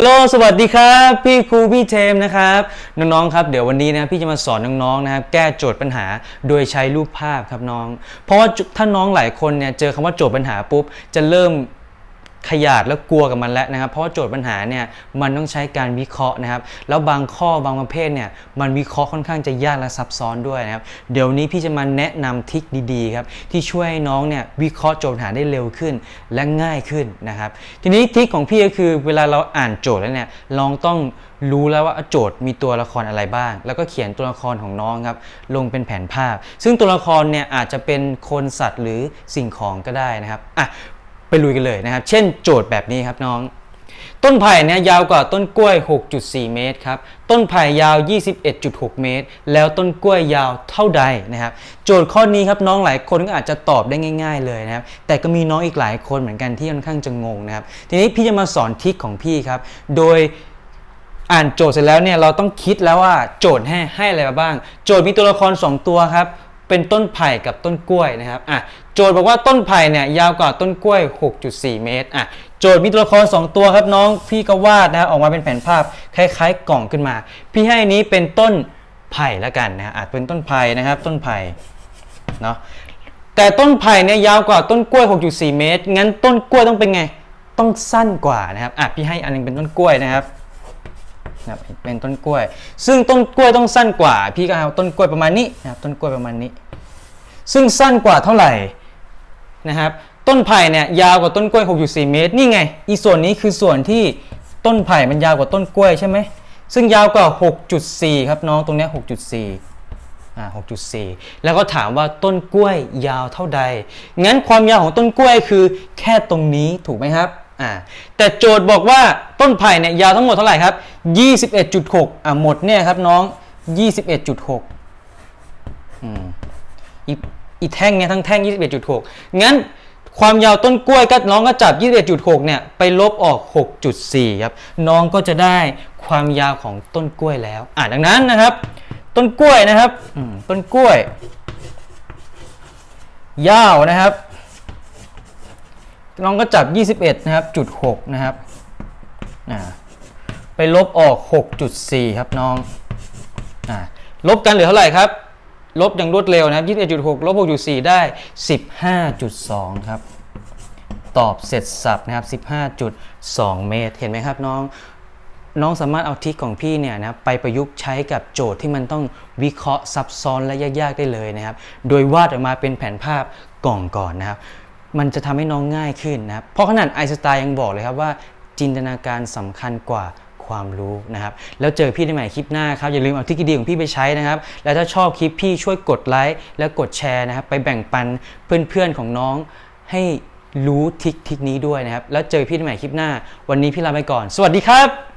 ฮัลโหลสวัสดีครับ พี่ครูพี่เทมนะครับ น้องๆครับเดี๋ยววันนี้นะพี่จะมาสอนน้องๆนะครับแก้โจทย์ปัญหาโดยใช้รูปภาพครับน้อง เพราะว่าถ้าน้องหลายคนเนี่ยเจอคำว่าโจทย์ปัญหาปุ๊บจะเริ่ม ขยาดแล้วกลัวกับมันแล้วนะครับ เพราะว่าโจทย์ปัญหาเนี่ยมันต้องใช้การวิเคราะห์นะครับ แล้วบางข้อบางประเภทเนี่ยมันวิเคราะห์ค่อนข้างจะยากและซับซ้อนด้วยนะครับ เดี๋ยวนี้พี่จะมาแนะนำทริคดีๆครับที่ช่วยให้น้องเนี่ยวิเคราะห์โจทย์ปัญหาได้เร็วขึ้นและง่ายขึ้นนะครับ ทีนี้ทิคของพี่ก็คือเวลาเราอ่านโจทย์แล้วเนี่ยลองต้องรู้แล้วว่าโจทย์มีตัวละครอะไรบ้าง แล้วก็เขียนตัวละครของน้องครับลงเป็นแผนภาพ ซึ่งตัวละครเนี่ยอาจจะเป็นคนสัตว์หรือสิ่งของก็ได้นะครับอะ ไปลุยกันเลยนะครับ เช่นโจทย์แบบนี้ครับน้อง ต้นไผ่เนี่ยยาวกว่าต้นกล้วย 6.4 เมตรครับ ต้นไผ่ยาว 21.6 เมตร แล้วต้นกล้วยยาวเท่าใดนะครับ โจทย์ข้อนี้ครับน้องหลายคนก็อาจจะตอบได้ง่าย ๆ เลยนะครับ แต่ก็มีน้องอีกหลายคนเหมือนกันที่ค่อนข้างจะงงนะครับ ทีนี้พี่จะมาสอนทิคของพี่ครับ โดยอ่านโจทย์เสร็จแล้วเนี่ยเราต้องคิดแล้วว่าโจทย์ให้ให้อะไรมาบ้าง โจทย์มีตัวละคร 2 ตัวครับ เป็นต้นไผ่กับต้นกล้วยนะครับอะโจทย์บอกว่าต้นไผ่เนี่ยยาวกว่าต้นกล้วย 6.4 เมตรอะโจทย์มีตัวละคร 2 ตัวครับน้องพี่ก็วาดนะครับออกมาเป็นแผนภาพคล้ายๆ กล่องขึ้นมา พี่ให้นี้เป็นต้นไผ่ล้วกันนะอาจเป็นต้นไผ่นะครับ ต้นไผ่เนาะแต่ต้นไผ่เนี่ยยาวกว่าต้นกล้วย 6.4 เมตร งั้นต้นกล้วยต้องเป็นไง ต้องสั้นกว่านะครับอะพี่ให้อันหนึงเป็นต้นกล้วยนะครับ นะครับเป็นต้นกล้วย ซึ่งต้นกล้วยต้องสั้นกว่า พี่ก็เอาต้นกล้วยประมาณนี้นะครับต้นกล้วยประมาณนี้ ซึ่งสั้นกว่าเท่าไหร่นะครับต้นไผ่เนี่ยยาวกว่าต้นกล้วย 6.4 เมตร นี่ไง อีส่วนนี้คือส่วนที่ต้นไผ่มันยาวกว่าต้นกล้วยใช่ไหม ซึ่งยาวกว่า 6.4 ครับน้องตรงนี้ 6.4 อ่า 6.4 แล้วก็ถามว่าต้นกล้วยยาวเท่าใด งั้นความยาวของต้นกล้วยคือแค่ตรงนี้ถูกไหมครับ อ่าแต่โจทย์บอกว่าต้นไผ่เนี่ยยาวทั้งหมดเท่าไหร่ครับ 21.6อ่าหมดเนี่ยครับน้อง 21.6อืมอีกอีกแท่งเนี่ยทั้งแท่ง 21.6 งั้นความยาวต้นกล้วยก็น้องก็จับ 21.6 เนี่ยไปลบออก 6.4 ครับ น้องก็จะได้ความยาวของต้นกล้วยแล้ว อ่าดังนั้นนะครับ ต้นกล้วยนะครับต้นกล้วย ยาวนะครับ น้องก็จับ 21 นะครับจุด6นะครับไปลบออก 6.4 ครับน้องอลบกันเหลือเท่าไหร่ครับ ลบอย่างรวดเร็วนะครับ21.6ลบ6.4 ได้ 15.2 ครับ ตอบเสร็จสับนะครับ 15.2 เมตร เห็นไหมครับน้องน้องสามารถเอาทริคของพี่เนี่ยนะครับไปประยุกต์ใช้กับโจทย์ที่มันต้องวิเคราะห์ซับซ้อนและยากๆได้เลยนะครับ โดยวาดออกมาเป็นแผนภาพกล่องก่อนนะครับ มันจะทำให้น้องง่ายขึ้นนะครับ เพราะขนาดไอสไตน์ยังบอกเลยครับว่า จินตนาการสำคัญกว่าความรู้นะครับ แล้วเจอพี่ในใหม่คลิปหน้าครับ อย่าลืมเอาทริคดีของพี่ไปใช้นะครับ แล้วถ้าชอบคลิปพี่ช่วยกดไลค์และกดแชร์นะครับ ไปแบ่งปันเพื่อนๆของน้องให้รู้ทิคทิคนี้ด้วยนะครับ แล้วเจอพี่ในใหม่คลิปหน้า วันนี้พี่ลาไปก่อน สวัสดีครับ